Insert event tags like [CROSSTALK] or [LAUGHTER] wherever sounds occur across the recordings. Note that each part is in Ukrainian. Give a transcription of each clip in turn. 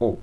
О.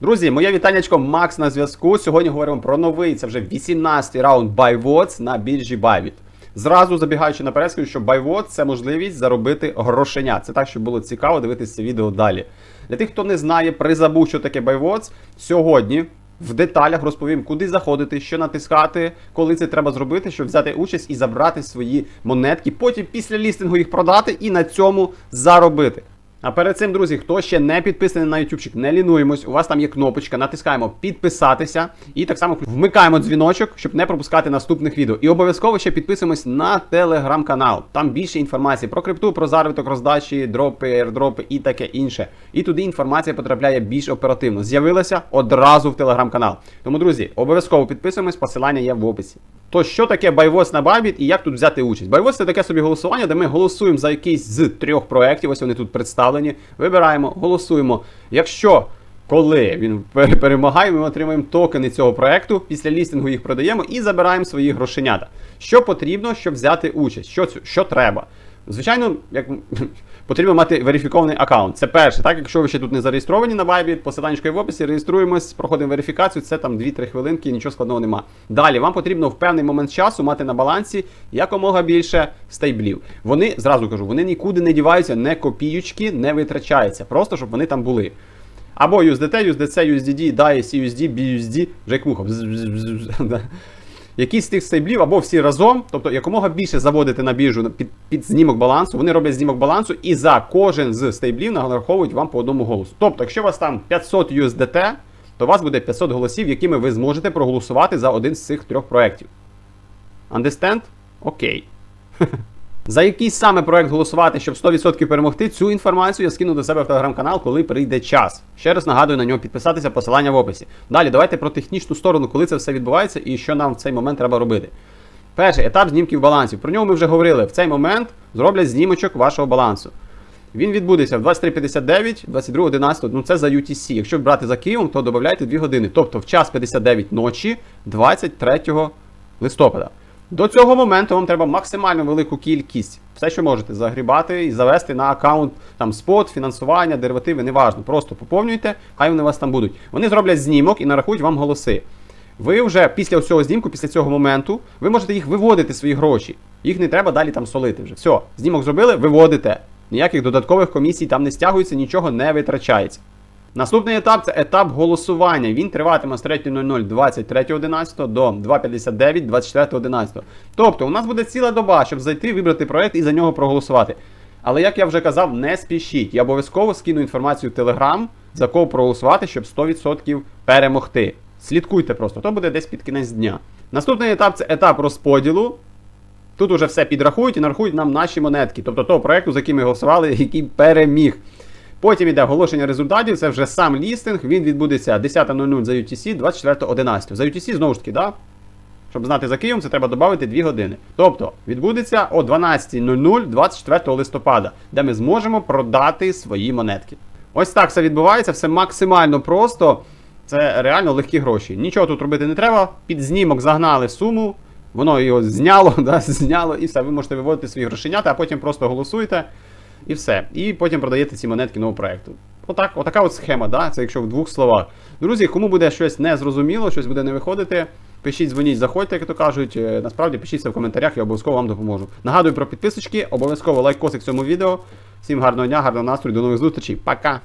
Друзі, моє вітаннячко Макс на зв'язку. Сьогодні говоримо про новий, це вже 18-й раунд BuyWatts на біржі Bybit. Зразу забігаючи наперед, скажу, що BuyWatts – це можливість заробити грошеня. Це так, щоб було цікаво дивитися це відео далі. Для тих, хто не знає, призабув, що таке BuyWatts, сьогодні в деталях розповім, куди заходити, що натискати, коли це треба зробити, щоб взяти участь і забрати свої монетки, потім після лістингу їх продати і на цьому заробити. А перед цим, друзі, хто ще не підписаний на ютубчик, не лінуємось. У вас там є кнопочка, натискаємо підписатися і так само вмикаємо дзвіночок, щоб не пропускати наступних відео. І обов'язково ще підписуємось на телеграм-канал. Там більше інформації про крипту, про заробіток, роздачі, дропи, ердропи і таке інше. І туди інформація потрапляє більш оперативно. З'явилася одразу в телеграм-канал. Тому, друзі, обов'язково підписуємось, посилання є в описі. То що таке байвоз на Bybit і як тут взяти участь? Байвоз це таке собі голосування, де ми голосуємо за якийсь з трьох проєктів, ось вони тут представлені. Вибираємо, голосуємо. Якщо коли він перемагає, ми отримаємо токени цього проекту. Після лістингу їх продаємо і забираємо свої грошенята. Що потрібно, щоб взяти участь? Що, що треба? Звичайно, як [LAUGHS] потрібно мати верифікований аккаунт. Це перше, так якщо ви ще тут не зареєстровані на Bybit, посилання в описі, реєструємось, проходимо верифікацію, це там 2-3 хвилинки, нічого складного нема. Далі вам потрібно в певний момент часу мати на балансі якомога більше стейблів. Вони зразу кажу, вони нікуди не діваються, не копіючки, не витрачаються, просто щоб вони там були. Або USDT, USDC, USDD, DAI, CUSD, BUSD, вже як муха. Якісь з тих стейблів або всі разом, тобто якомога більше заводити на біржу під, під знімок балансу, вони роблять знімок балансу і за кожен з стейблів нараховують вам по одному голосу. Тобто, якщо у вас там 500 USDT, то у вас буде 500 голосів, якими ви зможете проголосувати за один з цих трьох проєктів. Understand? Окей. [LAUGHS] За який саме проект голосувати, щоб 100% перемогти, цю інформацію я скину до себе в телеграм-канал, коли прийде час. Ще раз нагадую на нього підписатися, посилання в описі. Далі, давайте про технічну сторону, коли це все відбувається і що нам в цей момент треба робити. Перший етап знімків балансів. Про нього ми вже говорили. В цей момент зроблять знімочок вашого балансу. Він відбудеться в 23.59, 22.11, ну це за UTC. Якщо брати за Києвом, то додайте 2 години. Тобто в час 59 ночі 23 листопада. До цього моменту вам треба максимально велику кількість. Все, що можете, загрібати і завести на аккаунт там спот, фінансування, деривативи, неважно. Просто поповнюйте, хай вони у вас там будуть. Вони зроблять знімок і нарахують вам голоси. Ви вже після цього знімку, після цього моменту, ви можете їх виводити свої гроші. Їх не треба далі там солити вже. Все, знімок зробили, виводите. Ніяких додаткових комісій там не стягується, нічого не витрачається. Наступний етап це етап голосування. Він триватиме з 3.00 23.11 до 2.59 24.11. Тобто у нас буде ціла доба, щоб зайти, вибрати проект і за нього проголосувати. Але як я вже казав, не спішіть. Я обов'язково скину інформацію в Telegram, за кого проголосувати, щоб 100% перемогти. Слідкуйте просто, то буде десь під кінець дня. Наступний етап це етап розподілу. Тут уже все підрахують і нарахують нам наші монетки, тобто того проекту, за який ми голосували, [LAUGHS] який переміг. Потім йде оголошення результатів, це вже сам лістинг, він відбудеться 10.00 за UTC, 24.11. За UTC, знову ж таки, да? щоб знати за Києвом, це треба додати 2 години. Тобто відбудеться о 12.00 24 листопада, де ми зможемо продати свої монетки. Ось так все відбувається, все максимально просто. Це реально легкі гроші. Нічого тут робити не треба. Під знімок загнали суму, воно його зняло, [LAUGHS] да, зняло, і все. Ви можете виводити свої грошенята, а потім просто голосуєте. І все. І потім продаєте ці монетки нового проекту. Отак, отака от схема, да? це якщо в двох словах. Друзі, кому буде щось незрозуміло, щось буде не виходити, пишіть, дзвоніть, заходьте, як то кажуть. Е, Насправді пишіть це в коментарях, я обов'язково вам допоможу. Нагадую про підписочки, обов'язково лайкосик цьому відео. Всім гарного дня, гарного настрою, до нових зустрічей. Пока!